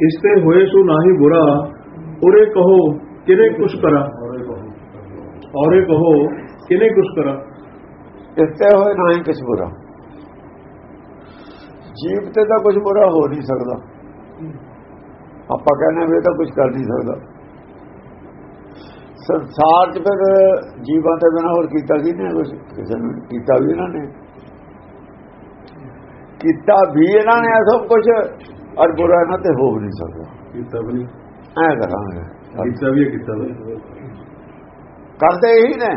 ਇਸ ਤੇ ਹੋਏ ਸੋ ਨਾਹੀ ਬੁਰਾ ਉਰੇ ਕਹੋ ਕਿਨੇ ਕੁਛ ਕਰਾ ਔਰੇ ਕਹੋ ਕਿਨੇ ਕੁਛ ਕਰਾ ਇੱਥੇ ਹੋਏ ਨਾ ਹੀ ਕੁਛ ਬੁਰਾ ਜੀਵ ਤੇ ਤਾਂ ਕੁਝ ਬੁਰਾ ਹੋ ਨਹੀਂ ਸਕਦਾ ਆਪਾਂ ਕਹਿੰਦੇ ਵੀ ਇਹ ਤਾਂ ਕੁਝ ਕਰ ਨਹੀਂ ਸਕਦਾ ਸੰਸਾਰ 'ਚ ਫਿਰ ਜੀਵਾਂ ਤੇ ਬਿਨਾਂ ਹੋਰ ਕੀਤਾ ਕੀ ਨਹੀਂ ਕੁਝ ਕਿਸੇ ਨੇ ਕੀਤਾ ਵੀ ਇਹਨਾਂ ਨੇ ਕੀਤਾ ਵੀ ਇਹਨਾਂ ਨੇ ਇਹ ਸਭ ਕੁਝ ਔਰ ਬੁਰਾ ਇਹਨਾਂ ਤੇ ਹੋ ਨਹੀਂ ਸਕਦਾ। ਕੀਤਾ ਵੀ ਐ ਕਰਾਂਗੇ। ਕੀਤਾ ਵੀ ਹੈ, ਕੀਤਾ ਵੀ। ਕਰਦੇ ਇਹੀ ਨੇ।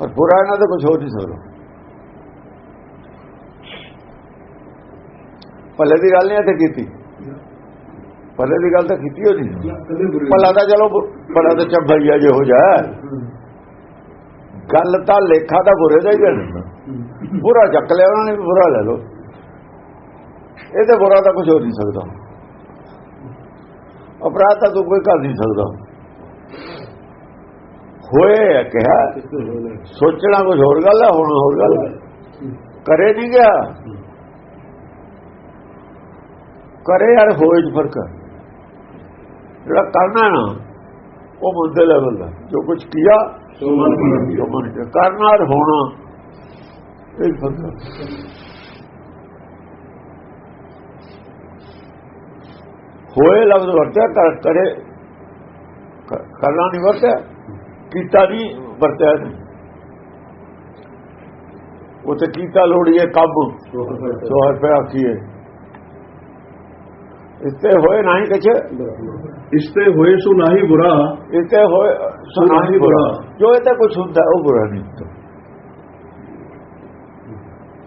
ਪਰ ਬੁਰਾ ਇਹਨਾਂ ਤੇ ਕੁਝ ਹੋ ਨਹੀਂ ਸਕਦਾ। ਭਲੇ ਦੀ ਗੱਲ ਨਹੀਂ ਇੱਥੇ ਕੀਤੀ। ਭਲੇ ਦੀ ਗੱਲ ਤਾਂ ਕੀਤੀ ਹੋ ਨਹੀਂ। ਭਲਾ ਤਾਂ ਚਲੋ ਭਲਾ ਤਾਂ ਚੱਬਈਆ ਜੇ ਹੋ ਜਾ ਗੱਲ ਤਾਂ ਲੇਖਾ ਦਾ ਬੁਰੇ ਦਾ ਹੀ ਹੈ। ਬੁਰਾ ਚੱਕ ਲਿਆ ਉਹਨਾਂ ਨੇ ਬੁਰਾ ਲੈ ਲਓ। ਇਹ ਤੇ ਬੁਰਾ ਤਾਂ ਕੁਝ ਹੋ ਨਹੀਂ ਸਕਦਾ। ਅਪਰਾਧ ਤਾਂ ਤੂੰ ਕੋਈ ਕਰ ਨਹੀਂ ਸਕਦਾ। ਹੋਏ ਹੈ ਕਿਹਾ ਸੋਚਣਾ ਕੁਝ ਹੋਰ ਗੱਲ ਹੈ ਹੋਣਾ ਹੋਰ ਗੱਲ। ਕਰੇ ਨਹੀਂ ਗਿਆ। ਕਰੇ ਯਾਰ ਹੋਏ ਚ ਫ਼ਰਕ। ਜਿਹੜਾ ਕਰਨਾ ਨਾ ਉਹ ਮੁੱਦੇ ਲੈਵਲ ਦਾ। ਜੋ ਕੁਝ ਕੀਆ ਸੋ ਮਨ ਕਰਨਾ ਹੋਣਾ। ਇਹ ਫ਼ਰਕ ਹੈ ਹੋਏ ਲਫ਼ਜ਼ ਵਰਤਿਆ ਕਰ ਕਰੇ ਕ- ਕਰਨਾ ਨਹੀਂ ਵਰਤਿਆ ਕੀਤਾ ਨਹੀਂ ਵਰਤਿਆ ਨਹੀਂ ਉਹ ਤੇ ਕੀਤਾ ਲੋੜੀਏ ਕੰਮ ਸੋ ਹਰ ਪੇ ਆਖੀਏ ਇਸਤੇ ਹੋਏ ਨਹੀਂ ਕੁਛ ਇਸ ਤੇ ਹੋਏ ਸੋ ਨਾਹੀ ਬੁਰਾ ਇਸਤੇ ਹੋਏ ਸੋ ਨਹੀਂ ਬੁਰਾ ਜੋ ਇਹ ਤੇ ਕੁਛ ਹੁੰਦਾ ਉਹ ਬੁਰਾ ਨਹੀਂ ਹੁੰਦਾ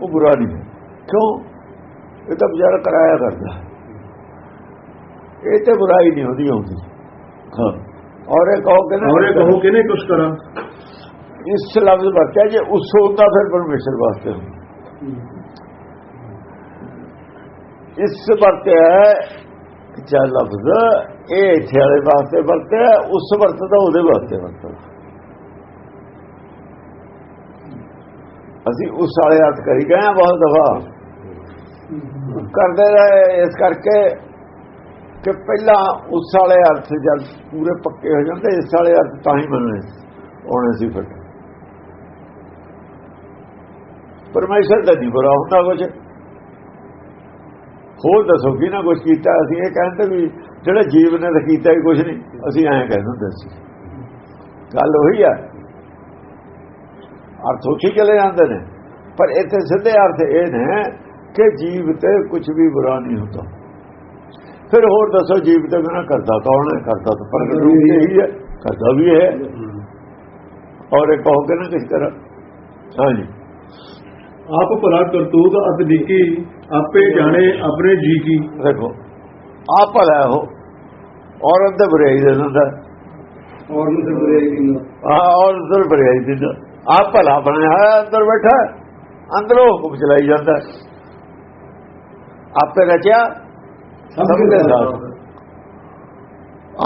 ਉਹ ਬੁਰਾ ਨਹੀਂ ਹੈ। ਕਿਉਂ ਇਹ ਤਾਂ ਵਿਚਾਰਾ ਕਰਾਇਆ ਕਰਦਾ ਇਹ ਤੇ ਬੁਰਾਈ ਨਹੀਂ ਹੁੰਦੀ ਹੁੰਦੀ ਹਾਂ। ਔਰ ਇਹ ਕਹੋ ਕਿ ਔਰੇ ਕਹੋ ਕਿਨੇ ਕੁਛ ਕਰਾ। ਇਸ ਲਫ਼ਜ਼ ਵਰਤਿਆ ਜੇ ਉਸ ਹੁੰਦਾ ਫਿਰ ਪਰਮੇਸ਼ਰ ਵਾਸਤੇ ਹੁੰਦਾ। ਇਸ ਵਰਤਿਆ ਚਾ ਲਫ਼ਜ਼ ਇਹ ਇੱਥੇ ਵਾਲੇ ਵਾਸਤੇ ਵਰਤਿਆ ਉਸ ਵਰਤਦਾ ਉਹਦੇ ਵਾਸਤੇ ਵਰਤਦਾ ਅਸੀਂ ਉਸ ਵਾਲੇ ਅਰਥ ਕਰੀ ਗਏ ਹਾਂ ਬਹੁਤ ਦਫਾ। ਕਰਦੇ ਰਹੇ ਇਸ ਕਰਕੇ ਕਿ ਪਹਿਲਾਂ ਉਸ ਵਾਲੇ ਅਰਥ ਜਦ ਪੂਰੇ ਪੱਕੇ ਹੋ ਜਾਂਦੇ, ਇਸ ਵਾਲੇ ਅਰਥ ਤਾਂ ਹੀ ਮੰਨਣੇ ਆਉਣੇ ਸੀ ਫਿਰ। ਪਰਮੇਸ਼ਰ ਦਾ ਨਹੀਂ ਬੁਰਾ ਹੁੰਦਾ ਕੁਝ ਹੋਰ ਦੱਸੋ ਕਿ ਨਾ ਕੁਝ ਕੀਤਾ, ਅਸੀਂ ਇਹ ਕਹਿੰਦੇ ਵੀ ਜਿਹੜਾ ਜੀਵ ਨੇ ਤਾਂ ਕੀਤਾ ਹੀ ਕੁਝ ਨਹੀਂ, ਅਸੀਂ ਐਂ ਕਹਿੰਦੇ ਹੁੰਦੇ ਸੀ। ਗੱਲ ਉਹੀ ਆ। ਅਰਥ ਉੱਥੇ ਚਲੇ ਜਾਂਦੇ ਨੇ। ਪਰ ਇੱਥੇ ਸਿੱਧੇ ਅਰਥ ਇਹ ਨੇ ਕਿ ਜੀਵ ਤੇ ਕੁਝ ਵੀ ਬੁਰਾ ਨਹੀਂ ਹੁੰਦਾ। ਫਿਰ ਹੋਰ ਦੱਸੋ ਜੀਵ ਤੇ ਬਿਨਾ ਕਰਦਾ ਕੌਣ ਹੈ? ਕਰਦਾ ਤਾਂ ਪ੍ਰਗਟ ਰੂਪ ਹੀ ਹੈ। ਕਰਦਾ ਵੀ ਹੈ। ਔਰ ਇਹ ਕਹੋ ਕਿ ਨਾ ਕਿਸ ਤਰ੍ਹਾਂ? ਹਾਂਜੀ। ਆਪ ਭਲਾ ਕਰਤੂਤ ਅਤ ਨੀਕੀ ਆਪੇ ਜਾਣੇ ਆਪਣੇ ਜੀ ਕੀ। ਦੇਖੋ ਆ ਭਲਾ ਹੋ ਔਰ ਅੰਦਰ ਬੁਰਾਈ ਦੇ ਦਿੰਦਾ ਔਰ ਨੂੰ ਤੇ ਬੁਰੇ ਕੀ ਆ ਔਰ ਅੰਦਰ ਬੁਰਾਈ ਦੇ ਦਿੰਦਾ ਆ ਭਲਾ ਬਣਿਆ ਹੋਇਆ ਅੰਦਰ ਬੈਠਾ ਹੈ। ਅੰਦਰੋਂ ਹੁਕਮ ਚਲਾਈ ਜਾਂਦਾ। ਹੈ। ਆਪੇ ਰਚਿਆ ਸਭ ਦੇ ਨਾਲ।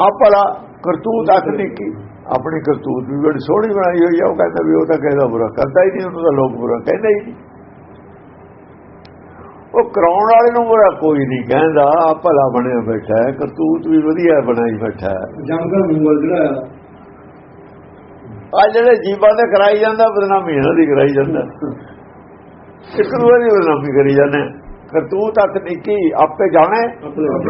ਆ ਭਲਾ ਕਰਤੂਤ ਅਖਨੀਕੀ ਆਪਣੀ ਕਰਤੂਤ ਵੀ ਬੜੀ ਸੋਹਣੀ ਬਣਾਈ ਹੋਈ ਹੈ ਉਹ ਕਹਿੰਦਾ ਵੀ ਉਹ ਤਾਂ ਕਹਿੰਦਾ ਬੁਰਾ ਕਰਦਾ ਹੀ ਨਹੀਂ ਉਹਨੂੰ ਤਾਂ ਲੋਕ ਬੁਰਾ ਕਹਿੰਦੇ ਹੀ ਨਹੀਂ। ਉਹ ਕਰਾਉਣ ਵਾਲੇ ਨੂੰ ਬੁਰਾ ਕੋਈ ਨਹੀਂ ਕਹਿੰਦਾ ਆ ਭਲਾ ਬਣਿਆ ਬੈਠਾ ਹੈ ਕਰਤੂਤ ਵੀ ਵਧੀਆ ਬਣਾਈ ਬੈਠਾ ਹੈ। ਜਮਕਰ ਮੂੰਗਲ ਜਿਹੜਾ ਆ। ਜਿਹੜੇ ਜੀਵਾਂ ਦੇ ਕਰਾਈ ਜਾਂਦਾ ਬਦਨਾਮੀ ਇਹਨਾਂ ਦੀ ਕਰਾਈ ਜਾਂਦਾ। ਇੱਕ ਦੂਜੇ ਦੀ ਬਦਨਾਮੀ ਕਰੀ ਜਾਂਦੇ ਕਰਤੂਤ ਹੱਥ ਨਿੱਕੀ ਆਪੇ ਜਾਣੇ।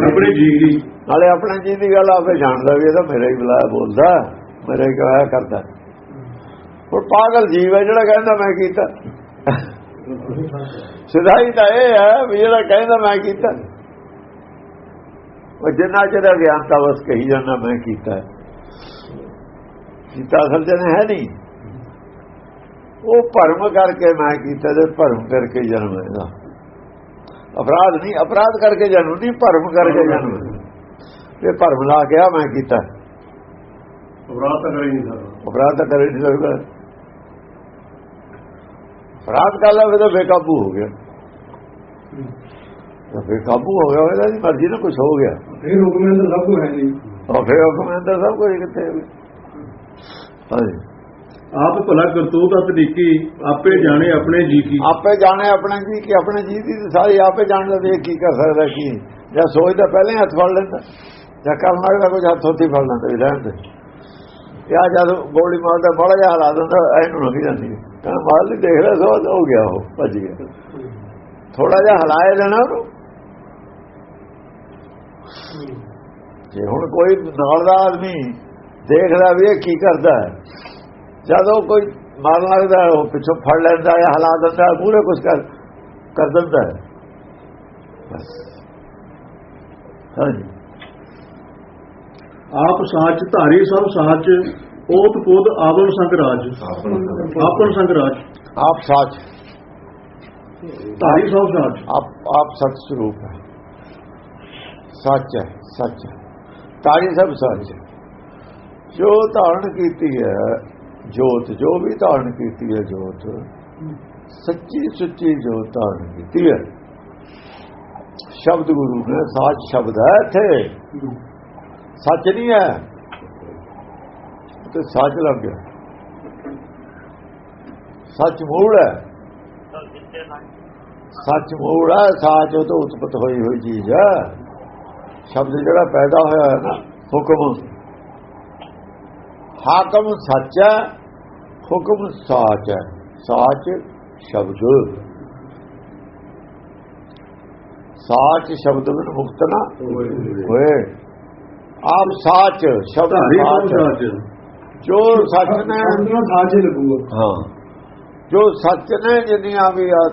ਆਪਣੇ ਜੀ ਕੀ ਨਾਲੇ ਆਪਣੇ ਜੀ ਦੀ ਗੱਲ ਆਪੇ ਜਾਣਦਾ ਵੀ ਇਹ ਤਾਂ ਮੇਰਾ ਹੀ ਬੁਲਾਇਆ ਬੋਲਦਾ ਮੇਰਾ ਹੀ ਕਰਾਇਆ ਕਰਦਾ। ਹੁਣ ਪਾਗਲ ਜੀਵ ਹੈ ਜਿਹੜਾ ਕਹਿੰਦਾ ਮੈਂ ਕੀਤਾ। ਸਿਧਾਈ ਤਾਂ ਇਹ ਹੈ ਵੀ ਜਿਹੜਾ ਕਹਿੰਦਾ ਮੈਂ ਕੀਤਾ। ਉਹ ਜਿੰਨਾ ਚਿਰ ਗਿਆਨਤਾ ਬਸ ਕਹੀ ਜਾਂਦਾ ਮੈਂ ਕੀਤਾ। ਹੈ। ਕੀਤਾ ਅਸਲ ਜਨ ਹੈ ਨਹੀਂ। ਉਹ ਭਰਮ ਕਰਕੇ ਮੈਂ ਕੀਤਾ ਤੇ ਭਰਮ ਕਰਕੇ ਜਨਮ ਇਹਦਾ। ਅਪਰਾਧ ਨਹੀਂ ਅਪਰਾਧ ਕਰਕੇ ਜਨਮ ਨਹੀਂ ਭਰਮ ਕਰਕੇ ਜਨਮ ਇਹ ਭਰਮ ਲਾ ਗਿਆ ਮੈਂ ਕੀਤਾ। ਅਪਰਾਧ ਤਾਂ ਕਰੀ ਨਹੀਂ ਸਕਦਾ ਅਪਰਾਧ ਤਾਂ ਕਰੇ ਨਹੀਂ ਸਕਦਾ ਅਪਰਾਧ ਕਰ ਲਵੇ ਤਾਂ ਬੇਕਾਬੂ ਹੋ ਗਿਆ। ਤਾਂ ਬੇਕਾਬੂ ਹੋ ਗਿਆ ਉਹਦਾ ਦੀ ਮਰਜ਼ੀ ਨਾਲ ਕੁਝ ਹੋ ਗਿਆ। ਫਿਰ ਹੁਕਮ ਅੰਦਰ ਸਭ ਕੁਝ ਹੈ ਨਹੀਂ ਉਹ ਫਿਰ ਹੁਕਮ ਅੰਦਰ ਸਭ ਕੁਝ ਕਿੱਥੇ ਹੈ? ਹਾਂਜੀ। ਆਪ ਭਲਾ ਕਰਤੂਤ ਅਤ ਨੀਕੀ ਆਪੇ ਜਾਣੇ ਆਪਣੇ ਜੀ ਕੀ। ਆਪੇ ਜਾਣੇ ਆਪਣੇ ਜੀ ਕਿ ਆਪਣੇ ਜੀ ਦੀ ਤਾਂ ਸਾਰੀ ਆਪੇ ਜਾਣਦਾ ਵੀ ਇਹ ਕੀ ਕਰ ਸਕਦਾ ਕੀ ਜਾਂ ਸੋਚਦਾ ਪਹਿਲਾਂ ਹੱਥ ਫੜ ਲੈਂਦਾ ਜਾਂ ਕਰਨ ਲੱਗਦਾ ਕੁਝ ਹੱਥ ਉੱਤੇ ਫੜ ਲੈਂਦਾ ਵੀ ਰਹਿਣ ਦੇ। ਜਾਂ ਜਦ ਗੋਲੀ ਮਾਰਦਾ ਬੜਾ ਜਿਹਾ ਹਲਾ ਦਿੰਦਾ ਇਹਨੂੰ ਨਹੀਂ ਜਾਂਦੀ ਕਹਿੰਦਾ ਮਾਰ ਲਈ ਦੇਖ ਰਿਹਾ ਸੋ ਹੋ ਗਿਆ ਉਹ ਭੱਜ ਗਿਆ। ਥੋੜਾ ਜਿਹਾ ਹਲਾਏ ਲੈਣਾ ਉਹਨੂੰ। ਜੇ ਹੁਣ ਕੋਈ ਨਾਲ ਦਾ ਆਦਮੀ ਦੇਖਦਾ ਵੀ ਇਹ ਕੀ ਕਰਦਾ ਹੈ। ਜਦੋਂ ਕੋਈ ਮਾਰਨ ਲੱਗਦਾ ਉਹ ਪਿੱਛੋਂ ਫੜ ਲੈਂਦਾ ਹੈ ਹਲਾ ਦਿੰਦਾ ਮੂਹਰੇ ਕੁਝ ਕਰ ਕਰ ਦਿੰਦਾ ਹੈ। ਬਸ। ਹਾਂਜੀ। ਆਪ ਸਾਚ ਧਾਰੀ ਸਭ ਸਾਚ ਓਤ ਪੋਦ ਆਵਨ ਸੰਗ ਰਾਜ। ਆਪਨ ਸੰਗ ਰਾਜ। ਆਪ ਸੱਚ। ਧਾਰੀ ਸਭ ਸਾਚ। ਆਪ ਆਪ ਸਤ ਸਰੂਪ ਹੈ। ਸੱਚ ਹੈ ਸੱਚ ਹੈ। ਤਾਰੀ ਸਭ ਸੱਚ ਜੋ ਧਾਰਨ ਕੀਤੀ ਹੈ ਜੋਤ ਜੋ ਵੀ ਧਾਰਨ ਕੀਤੀ ਹੈ ਜੋਤ ਸੱਚੀ ਸੁੱਚੀ ਜੋਤ ਧਾਰਨ ਕੀਤੀ ਹੈ। ਸ਼ਬਦ ਗੁਰੂ ਨੇ ਸੱਚ ਸ਼ਬਦ ਹੈ ਇੱਥੇ। ਸੱਚ ਨਹੀਂ ਹੈ। ਤੇ ਸੱਚ ਲੱਗ ਗਿਆ। ਸੱਚ ਮੂੜ ਹੈ। ਸੱਚ ਮੂੜ ਹੈ ਸੱਚ ਉਹ ਤੋਂ ਉਤਪਤ ਹੋਈ ਹੋਈ ਚੀਜ਼ ਹੈ। ਸ਼ਬਦ ਜਿਹੜਾ ਪੈਦਾ ਹੋਇਆ ਹੈ ਨਾ ਹੁਕਮ। ਹਾਕਮ ਸੱਚ ਹੈ ਹੁਕਮ ਸਾਚ ਹੈ। ਸਾਚ ਸ਼ਬਦ। ਸਾਚ ਸ਼ਬਦ ਵਿੱਚ ਮੁਕਤ ਨਾ ਹੋਏ। ਆਪ ਸਾਚ ਸ਼ਬਦ ਸਾਚ। ਜੋ ਸੱਚ ਨੇ ਸਾਚੇ ਲੱਗੂਗਾ। ਹਾਂ। ਜੋ ਸੱਚ ਨੇ ਜਿੰਨੀਆਂ ਵੀ ਆ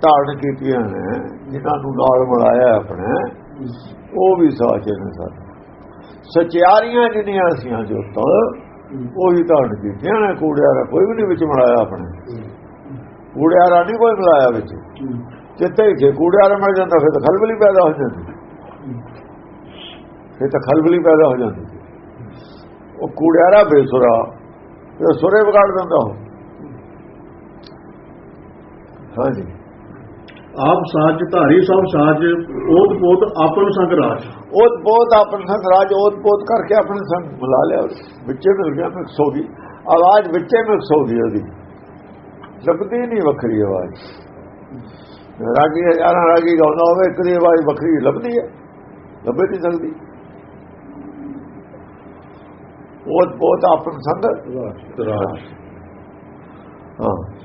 ਧਾਰਨ ਕੀਤੀਆਂ ਨੇ ਜਿਨ੍ਹਾਂ ਨੂੰ ਨਾਲ ਮਿਲਾਇਆ ਆਪਣੇ ਉਹ ਵੀ ਸੱਚ ਨੇ ਸਾਡੇ ਸਚਿਆਰੀਆਂ ਜਿੰਨੀਆਂ ਸੀਆਂ ਜੋ ਤਾਂ ਉਹ ਕੀਤੀਆਂ ਨੇ, ਕੂੜਿਆਰਾ ਕੋਈ ਵੀ ਨਹੀਂ ਵਿੱਚ ਮਿਲਾਇਆ ਆਪਣੇ। ਕੂੜਿਆਰਾ ਨਹੀਂ ਕੋਈ ਮਿਲਾਇਆ ਵਿੱਚ। ਜਿੱਥੇ ਜੇ ਕੂੜਿਆਰਾ ਮਿਲ ਜਾਂਦਾ, ਫਿਰ ਤਾਂ ਖਲਬਲੀ ਪੈਦਾ ਹੋ ਜਾਂਦੀ। ਫਿਰ ਤਾਂ ਖਲਬਲੀ ਪੈਦਾ ਹੋ ਜਾਂਦੀ। ਉਹ ਕੂੜਿਆਰਾ ਬੇਸੁਰਾ ਇਹ ਸੁਰੇ ਵਿਗਾੜ ਦਿੰਦਾ ਉਹ। ਹਾਂਜੀ। ਆਪ ਸਾਚ ਧਾਰੀ ਸਭ ਸਾਚ ਓਤ ਪੋਦ ਆਪਨ ਸੰਗ ਰਾਜ। ਉਹ ਬਹੁਤ ਆਪਣ ਸੰਗ ਰਾਜ ਉਹ ਬਹੁਤ ਕਰਕੇ ਆਪਣੇ ਸੰਗ ਮਿਲਾ ਲਿਆ ਵਿੱਚੇ ਮਿਲ ਗਿਆ ਮਿਕਸ ਹੋ ਗਈ ਆਵਾਜ਼ ਵਿੱਚੇ ਮਿਕਸ ਹੋ ਗਈ ਉਹਦੀ। ਲੱਭਦੀ ਨਹੀਂ ਵੱਖਰੀ ਆਵਾਜ਼। ਰਾਗੀ ਹਜ਼ਾਰਾਂ ਰਾਗੀ ਗਾਉਂਦਾ ਹੋਵੇ ਇੱਕ ਦੀ ਆਵਾਜ਼ ਵੱਖਰੀ ਲੱਭਦੀ ਹੈ। ਲੱਭੇ ਨਹੀਂ ਸਕਦੀ। ਉਹ ਬਹੁਤ ਆਪਣ ਸੰਗ। ਰਾਜ। ਹਾਂ।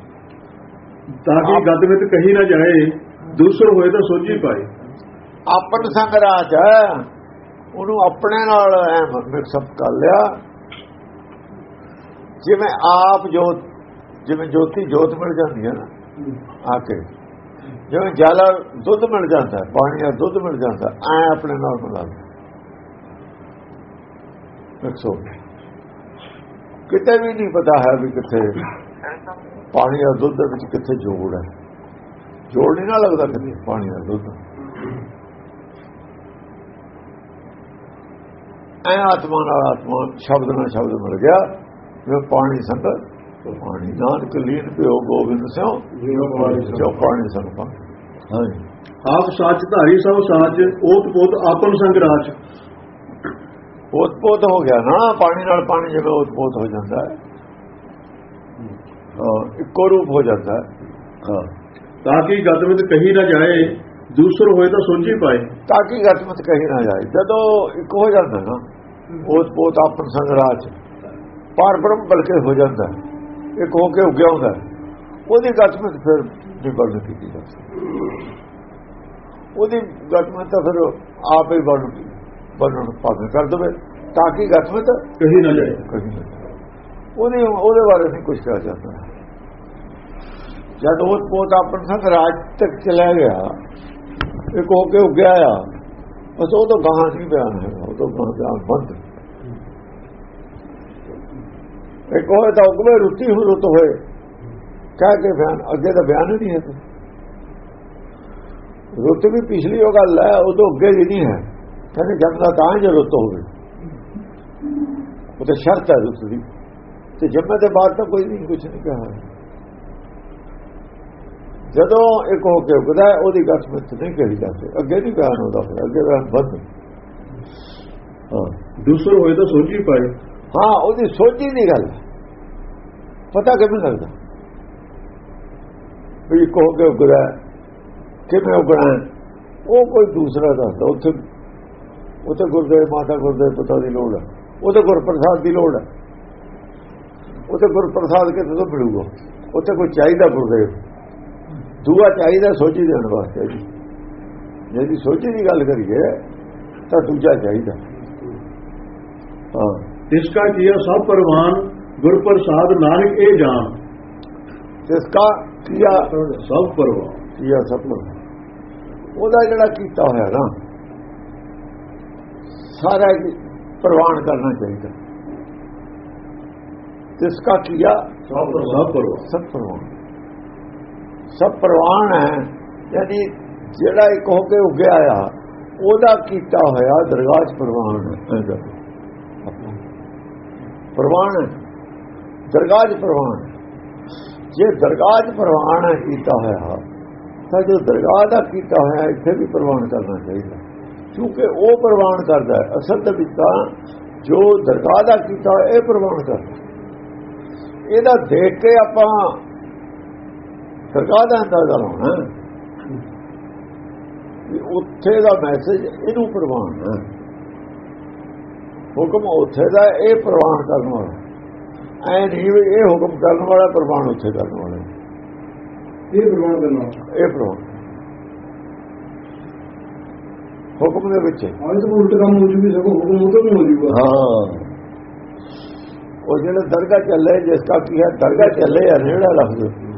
ਤਾਂ ਕਿ ਗਦ ਵਿੱਚ ਕਹੀ ਨਾ ਜਾਏ ਦੂਸਰ ਹੋਏ ਤਾਂ ਸੋਝੀ ਪਾਏ। ਆਪਣ ਸੰਗ ਰਾਜ ਹੈ। ਉਹਨੂੰ ਆਪਣੇ ਨਾਲ ਐ ਮਿਕਸ ਅਪ ਕਰ ਲਿਆ। ਜਿਵੇਂ ਆਪ ਜੋਤ ਜਿਵੇਂ ਜੋਤੀ ਜੋਤ ਮਿਲ ਜਾਂਦੀ ਹੈ ਨਾ, ਆ ਕੇ। ਜਿਵੇਂ ਜਲ ਦੁੱਧ ਮਿਲ ਜਾਂਦਾ ਪਾਣੀ ਦਾ ਦੁੱਧ ਮਿਲ ਜਾਂਦਾ ਐ ਆਪਣੇ ਨਾਲ ਮਿਲਾ ਲਿਆ। ਕਿਤੇ ਵੀ ਨਹੀਂ ਪਤਾ ਹੈ ਵੀ ਕਿੱਥੇ ਪਾਣੀ ਦਾ ਦੁੱਧ ਵਿੱਚ ਕਿੱਥੇ ਜੋੜ ਹੈ। ਜੋੜ ਨਹੀਂ ਨਾ ਲੱਗਦਾ ਕਿਤੇ ਪਾਣੀ ਦਾ ਦੁੱਧ। ਐ ਆਤਮਾ ਨਾਲ ਆਤਮਾ ਸ਼ਬਦ ਨਾਲ ਸ਼ਬਦ ਮਿਲ ਗਿਆ। ਜੋ ਪਾਣੀ ਸੰਗ ਪਾਣੀ। ਨਾਨਕ ਲੀਨ ਪਿਓ ਗੋਬਿੰਦ ਸਿਓ ਜੋ ਪਾਣੀ ਸੰਗ ਪਾਣੀ ਹਾਂਜੀ। ਆਪ ਸਾਚ ਧਾਰੀ ਸਭ ਸਾਚ ਓਤ ਪੋਦ ਆਪਨ ਸੰਗ ਰਾਜ। ਉਤਪੋਤ ਹੋ ਗਿਆ ਨਾ ਪਾਣੀ ਨਾਲ ਪਾਣੀ ਜਿਵੇਂ ਉਤਪੋਤ ਹੋ ਜਾਂਦਾ ਹੈ। ਹਾਂ, ਇੱਕੋ ਰੂਪ ਹੋ ਜਾਂਦਾ ਹੈ। ਹਾਂ। ਤਾਂ ਕਿ ਗਦ ਵਿੱਚ ਕਹੀ ਨਾ ਜਾਏ ਦੂਸਰ ਹੋਏ ਤਾਂ ਸੋਝੀ ਪਾਏ। ਤਾਂ ਕਿ ਗਤਮਤ ਕਹੀ ਨਾ ਜਾਏ। ਜਦੋਂ ਇੱਕ ਹੋ ਜਾਂਦਾ ਨਾ ਉਤਪੋਤ ਆਪਨ ਸੰਗ ਰਾਜ ਪਾਰ ਬ੍ਰਹਮ ਬਲਕੇ ਹੋ ਜਾਂਦਾ। ਇੱਕ ਹੋ ਕੇ ਉੱਗਿਆ ਹੁੰਦਾ। ਉਹਦੀ ਗਤਮਤ ਫਿਰ ਨਹੀਂ ਬਣ ਕੀਤੀ ਜਾ ਉਹਦੀ ਗਤਮਤ ਤਾਂ ਫਿਰ ਆਪ ਹੀ ਬਣ ਬਣਨ ਪਾਵੇ ਕਰ ਦਵੇ। ਤਾਂ ਕਿ ਗਤਮਤ ਕਹੀ ਨਾ ਜਾਏ। ਕਹੀ ਨਾ। ਉਹਦੇ ਉਹਦੇ ਬਾਰੇ ਨਹੀਂ ਕੁਝ ਕਿਹਾ ਜਾਂਦਾ। ਜਦ ਉਹ ਪੋਤ ਆਪਣ ਸੰਗ ਰਾਜ ਤੱਕ ਚਲਾ ਗਿਆ ਇੱਕ ਹੋ ਕੇ ਉੱਗਿਆ ਆ? ਬਸ ਉਹ ਤੋਂ ਗਾਹਾਂ ਨਹੀਂ ਬਿਆਨ ਹੈ, ਉਹ ਤੋਂ ਗਾਹਾਂ ਬਿਆਨ ਬੰਦ। ਇੱਕ ਹੋਏ ਤਾਂ ਉਗਵੇ ਰੁੱਤੀ ਹੋ ਰੁੱਤ ਹੋਏ? ਕਹਿ ਕੇ ਬਿਆਨ, ਅੱਗੇ ਤਾਂ ਬਿਆਨ ਹੀ ਨਹੀਂ ਹੈ ਤੇ। ਰੁੱਤ ਵੀ ਪਿਛਲੀ ਉਹ ਗੱਲ ਹੈ ਉਹ ਤੋਂ ਅੱਗੇ ਦੀ ਨਹੀਂ ਹੈ। ਕਹਿੰਦੇ ਜੰਮਦਾ ਤਾਂ ਹੀ ਜੇ ਰੁੱਤ ਹੋਵੇ। ਉਹ ਤਾਂ ਸ਼ਰਤ ਹੈ ਰੁੱਤ ਦੀ। ਤੇ ਜੰਮੇ ਦੇ ਬਾਅਦ ਤਾਂ ਕੋਈ ਨਹੀਂ ਕੁਝ ਨਹੀਂ ਕਹਾ। ਜਦੋਂ ਇੱਕ ਹੋ ਕੇ ਉਗਦਾ ਹੈ, ਉਹਦੀ ਗੱਲ ਵਿੱਚ ਨਹੀਂ ਕਹੀ ਜਾਂਦੀ। ਅੱਗੇ ਨਹੀਂ ਬਿਆਨ ਹੁੰਦਾ ਫਿਰ ਅੱਗੇ ਬਿਆਨ ਬੰਦ ਹਾਂ। ਦੂਸਰ ਹੋਏ ਤਾਂ ਸੋਝੀ ਪਾਏ। ਹਾਂ ਉਹਦੀ ਸੋਚੀ ਦੀ ਗੱਲ। ਪਤਾ ਕਿਵੇਂ ਲੱਗਦਾ? ਵੀ ਹੋ ਕੇ ਉਗਦਾ ਕਿਵੇਂ ਉਗਣਾ? ਉਹ ਕੋਈ ਦੂਸਰਾ ਦੱਸਦਾ। ਉੱਥੇ ਉੱਥੇ ਗੁਰਦੇਵ ਮਾਤਾ ਗੁਰਦੇਵ ਪਿਤਾ ਦੀ ਲੋੜ ਹੈ। ਉਹਦੇ ਗੁਰਪ੍ਰਸਾਦ ਦੀ ਲੋੜ ਹੈ। ਉੱਥੇ ਗੁਰਪ੍ਰਸਾਦ ਕਿਤੇ ਤੋਂ ਮਿਲੂਗਾ? ਉੱਥੇ ਕੋਈ ਚਾਹੀਦਾ ਗੁਰਦੇਵ ਦੂਆ ਚਾਹੀਦਾ ਸੋਚੀ ਦੇਣ ਵਾਸਤੇ ਜੀ। ਜੇ ਸੋਚੀ ਦੀ ਗੱਲ ਕਰੀਏ ਤਾਂ ਦੂਜਾ ਚਾਹੀਦਾ। ਹਾਂ। ਇਸ ਕਾ ਕੀਆ ਸਭ ਪਰਵਾਨ ਗੁਰ ਪ੍ਰਸਾਦ ਨਾਨਕ ਇਹ ਜਾਣ। ਇਸ ਕਾ ਕੀਆ ਸਭ ਪਰਵਾਨ। ਕੀਆ ਸਭ ਪਰਵਾਨ। ਉਹਦਾ ਜਿਹੜਾ ਕੀਤਾ ਹੋਇਆ ਨਾ ਸਾਰਾ ਪ੍ਰਵਾਨ ਕਰਨਾ ਚਾਹੀਦਾ। ਜਿਸ ਕਾ ਕੀਆ ਸਭ ਪਰਵਾਨ। ਸਭ ਪਰਵਾਨ। ਸਭ ਪ੍ਰਵਾਨ ਹੈ। ਯਾਨੀ ਜਿਹੜਾ ਇੱਕ ਹੋ ਕੇ ਉੱਗਿਆ ਆ, ਉਹਦਾ ਕੀਤਾ ਹੋਇਆ ਦਰਗਾਹ 'ਚ ਪ੍ਰਵਾਨ ਪ੍ਰਵਾਨ ਹੈ। ਦਰਗਾਹ 'ਚ ਪ੍ਰਵਾਨ ਜੇ ਦਰਗਾਹ 'ਚ ਪ੍ਰਵਾਨ ਹੈ ਕੀਤਾ ਹੋਇਆ, ਤਾਂ ਜੋ ਦਰਗਾਹ ਦਾ ਕੀਤਾ ਹੋਇਆ ਇੱਥੇ ਵੀ ਪ੍ਰਵਾਨ ਕਰਨਾ ਚਾਹੀਦਾ। ਕਿਉਂਕਿ ਉਹ ਪ੍ਰਵਾਨ ਕਰਦਾ ਹੈ। ਅਸਲ ਦੇ ਵਿੱਚ ਤਾਂ ਜੋ ਦਰਗਾਹ ਦਾ ਕੀਤਾ ਹੋਇਆ, ਇਹ ਪ੍ਰਵਾਨ ਕਰਦਾ ਇਹਦਾ ਦੇਖ ਕੇ ਆਪਾਂ ਸਰਕਾਰ ਦਾ ਅੰਦਾਜ਼ਾ ਲਾਉਣਾ ਉੱਥੇ ਦਾ ਮੈਸੇਜ ਇਹਨੂੰ ਪ੍ਰਵਾਨ ਹੈ। ਹੁਕਮ ਉੱਥੇ ਦਾ ਇਹ ਪ੍ਰਵਾਨ ਕਰਨ ਵਾਲਾ ਐ ਨਹੀਂ ਇਹ ਹੁਕਮ ਕਰਨ ਵਾਲਾ ਪ੍ਰਵਾਨ ਉੱਥੇ ਕਰਨ ਵਾਲਾ ਇਹ ਪ੍ਰਵਾਨ ਕਰਨਾ ਇਹ ਪ੍ਰਵਾਨ। ਹੁਕਮ ਦੇ ਵਿੱਚ ਹਾਂ। ਤਾਂ ਉਲਟ ਕੰਮ ਹੋ ਜੂਗੀ ਸਗੋਂ ਹੁਕਮ ਉਦੋਂ ਵੀ ਹੋ ਜੂਗਾ। ਹਾਂ। ਉਹ ਜਿਹੜਾ ਦਰਗਾ ਚੱਲੇ ਜਿਸ ਦਾ ਕੀ ਹੈ ਦਰਗਾ ਚੱਲੇ ਆ ਰੇੜਾ ਲਫ਼ਜ਼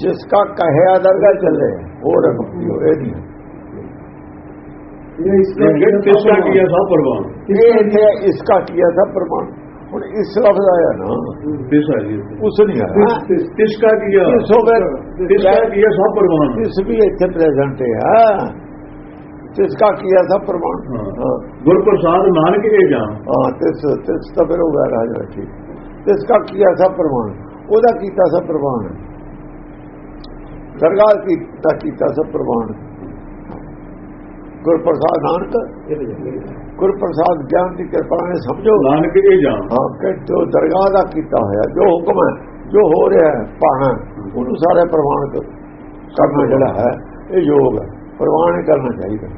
جس کا کہے درگاہ چلے وہ رکھتی ہو رہی نہیں۔ اس کا کیا تھا پرمان ہوں اس لفظ آیا نا۔ اس نہیں آیا۔ بھی اتنے پریزنٹ ہے جس کا کیا تھا پرمان گر پرساد مان کے جان۔ ہاں تس تو پھر ہو گیا راجا ٹھیک۔ جس کا کیا تھا پرمان وہ کیا تھا پرمان ہے ਸਰਗਾਰ ਕੀਤਾ ਕੀਤਾ ਸਭ ਪ੍ਰਵਾਨ। ਗੁਰ ਪ੍ਰਸਾਦ ਨਾਨਕ ਗੁਰ ਪ੍ਰਸਾਦ ਗਿਆਨ ਦੀ ਕਿਰਪਾ ਨੇ ਸਮਝੋ। ਨਾਨਕ ਇਹ ਜਾਣ ਹਾਂ ਕਿ ਜੋ ਦਰਗਾਹ ਦਾ ਕੀਤਾ ਹੋਇਆ ਜੋ ਹੁਕਮ ਹੈ ਜੋ ਹੋ ਰਿਹਾ ਹੈ ਪਾਣਾ ਉਹਨੂੰ ਸਾਰੇ ਪ੍ਰਵਾਨ ਕਰਨਾ ਜਿਹੜਾ ਹੈ ਇਹ ਯੋਗ ਹੈ। ਪ੍ਰਵਾਨ ਕਰਨਾ ਚਾਹੀਦਾ।